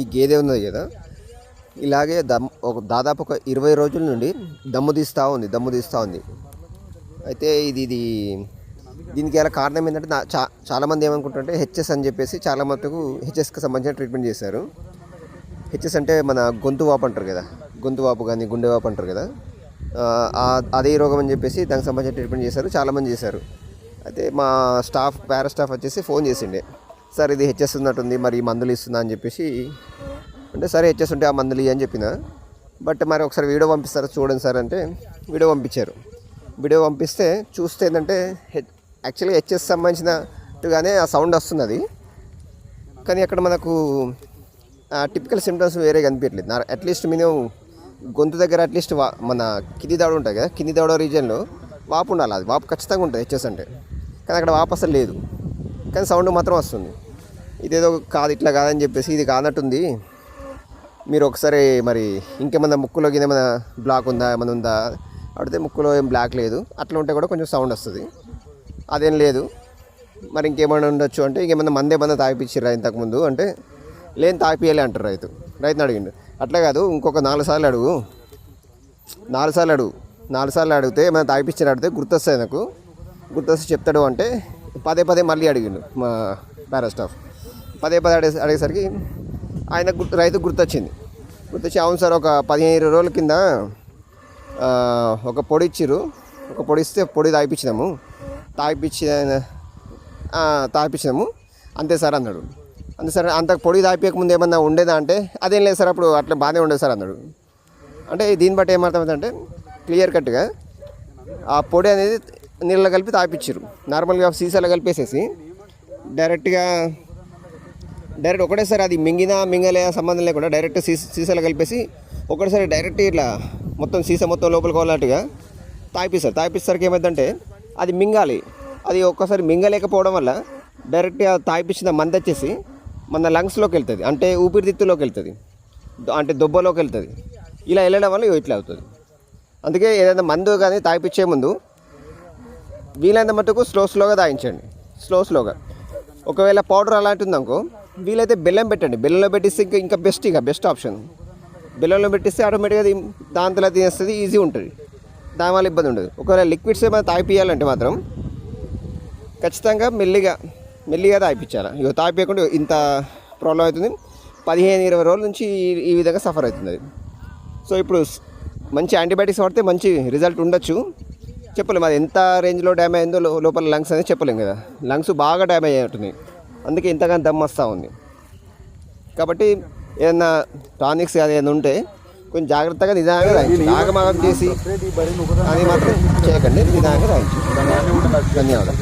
ఈ గేదె ఉన్నది కదా. ఇలాగే దమ్ ఒక దాదాపు ఒక ఇరవై రోజుల నుండి దమ్ము తీస్తూ ఉంది దమ్ము తీస్తూ ఉంది. అయితే ఇది ఇది దీనికి గల కారణం ఏంటంటే నా చా చాలామంది ఏమనుకుంటుంటే హెచ్ఎస్ అని చెప్పేసి చాలా మటుకు హెచ్ఎస్కి సంబంధించిన ట్రీట్మెంట్ చేశారు. హెచ్ఎస్ అంటే మన గొంతు వాపు అంటారు కదా గొంతు వాపు కానీ గుండె వాపు అంటారు కదా. అదే రోగం అని చెప్పేసి దానికి సంబంధించిన ట్రీట్మెంట్ చేశారు చాలామంది చేశారు. అయితే మా స్టాఫ్ పారా స్టాఫ్ వచ్చేసి ఫోన్ చేసిండే సార్ ఇది హెచ్ఎస్ ఉన్నట్టుంది మరి మందులు ఇస్తుందా? అని చెప్పేసి అంటే సరే హెచ్ఎస్ ఉంటే ఆ మందులు అని చెప్పిన. బట్ మరి ఒకసారి వీడియో పంపిస్తారా చూడండి సార్ అంటే వీడియో పంపించారు. వీడియో పంపిస్తే చూస్తే ఏంటంటే యాక్చువల్గా హెచ్ఎస్ సంబంధించినట్టుగానే ఆ సౌండ్ వస్తున్నది. కానీ అక్కడ మనకు టిపికల్ సిమ్టమ్స్ వేరే కనిపించట్లేదు. నా అట్లీస్ట్ మినిమం గొంతు దగ్గర అట్లీస్ట్ వా మన కింది దవడ ఉంటుంది కదా కింది దవడ రీజియన్లో వాపు ఉండాలి అది. వాపు ఖచ్చితంగా ఉంటుంది హెచ్ఎస్ అంటే. కానీ అక్కడ వాపు అసలు లేదు. కానీ సౌండ్ మాత్రం వస్తుంది. ఇదేదో కాదు ఇట్లా కాదని చెప్పేసి ఇది కానట్టుంది. మీరు ఒకసారి మరి ఇంకేమైనా ముక్కులో కింద ఏమైనా బ్లాక్ ఉందా ఏమైనా ఉందా? అడిగితే ముక్కులో ఏం బ్లాక్ లేదు. అట్లా ఉంటే కూడా కొంచెం సౌండ్ వస్తుంది. అదేం లేదు. మరి ఇంకేమైనా ఉండొచ్చు అంటే ఇంకేమైనా మందే ఏమైనా తాగిపించారా ఇంతకుముందు అంటే లేని తాగిపియాలి అంటారు రైతు. రైతుని అడిగిండు. అట్లా కాదు ఇంకొక నాలుగు సార్లు అడుగు. నాలుగు సార్లు అడుగు. నాలుగు సార్లు అడిగితే ఏమైనా తాగిపించారు అడిగితే గుర్తొస్తాయి నాకు. గుర్తొస్తే చెప్తాడు అంటే పదే పదే మళ్ళీ అడిగిండు మా పారా స్టాఫ్ పదే పదే అడిగే అడిగేసరికి ఆయన గుర్తు రైతు గుర్తొచ్చింది. గుర్తొచ్చి అవును సార్ ఒక పదిహేను ఇరవై రోజుల కింద ఒక పొడి ఇచ్చిర్రు. ఒక పొడి ఇస్తే పొడి తాగిపించినాము తాగిపించి తాగిపించినాము అంతే సార్ అన్నాడు. అంతే సార్ అంత పొడి తాగిపోయకముందు ఏమన్నా ఉండేదా అంటే అదేం లేదు సార్ అప్పుడు అట్లా బాగానే ఉండేది సార్ అన్నాడు. అంటే దీన్ని బట్టి ఏమర్థమవుతుందంటే క్లియర్ కట్గా ఆ పొడి అనేది నీళ్ళలో కలిపి తాగిపించారు నార్మల్గా సీసాలో కలిపేసేసి డైరెక్ట్గా డైరెక్ట్ ఒకటేసారి అది మింగినా మింగలే సంబంధం లేకుండా డైరెక్ట్ సీస సీసాలో కలిపేసి ఒకటేసారి డైరెక్ట్ ఇట్లా మొత్తం సీసా మొత్తం లోపలికి పోవాలన్నట్టుగా తాగిపిస్తారు తాగిపిస్తారికి ఏమైందంటే అది మింగాలి. అది ఒక్కసారి మింగలేకపోవడం వల్ల డైరెక్ట్గా తాగిపించిన మంద వచ్చేసి మన లంగ్స్లోకి వెళ్తుంది. అంటే ఊపిరితిత్తులోకి వెళ్తుంది. అంటే దొబ్బలోకి వెళ్తుంది. ఇలా వెళ్ళడం వల్ల ఇట్లా అవుతుంది. అందుకే ఏదైనా మందు కానీ తాగిపించే ముందు వీలైనంత మటుకు స్లో స్లోగా తాగించండి స్లో స్లోగా. ఒకవేళ పౌడర్ అలాంటి ఉందనుకో వీలైతే బెల్లం పెట్టండి. బెల్లంలో పెట్టిస్తే ఇంకా ఇంకా బెస్ట్ ఇక బెస్ట్ ఆప్షన్ బెల్లంలో పెట్టిస్తే ఆటోమేటిక్గా అది దాంతో తినేస్తుంది ఈజీ ఉంటుంది. దానివల్ల ఇబ్బంది ఉండదు. ఒకవేళ లిక్విడ్స్ ఏమైనా తాగిపియాలంటే మాత్రం ఖచ్చితంగా మెల్లిగా మెల్లిగా తాగిపించాలి. ఇక తాగిపోయకుండా ఇంత ప్రాబ్లం అవుతుంది. పదిహేను ఇరవై రోజుల నుంచి ఈ- విధంగా సఫర్ అవుతుంది అది. సో ఇప్పుడు మంచి యాంటీబయాటిక్స్ వాడితే మంచి రిజల్ట్ ఉండొచ్చు. చెప్పలేము అది ఎంత రేంజ్లో డ్యామేజ్ అయిందో లోపల లంగ్స్ అనేది చెప్పలేము కదా. లంగ్స్ బాగా డ్యామేజ్ అవుతున్నాయి అందుకే ఇంతగానో దమ్ ఉంది. కాబట్టి ఏదైనా టానిక్స్ అది ఏదైనా ఉంటే కొంచెం జాగ్రత్తగా నిదానంగా రాయించండి ఆగమాగం చేసి అది మాత్రం చేయకండి. నిదానంగా రాయించండి ధన్యవాదాలు.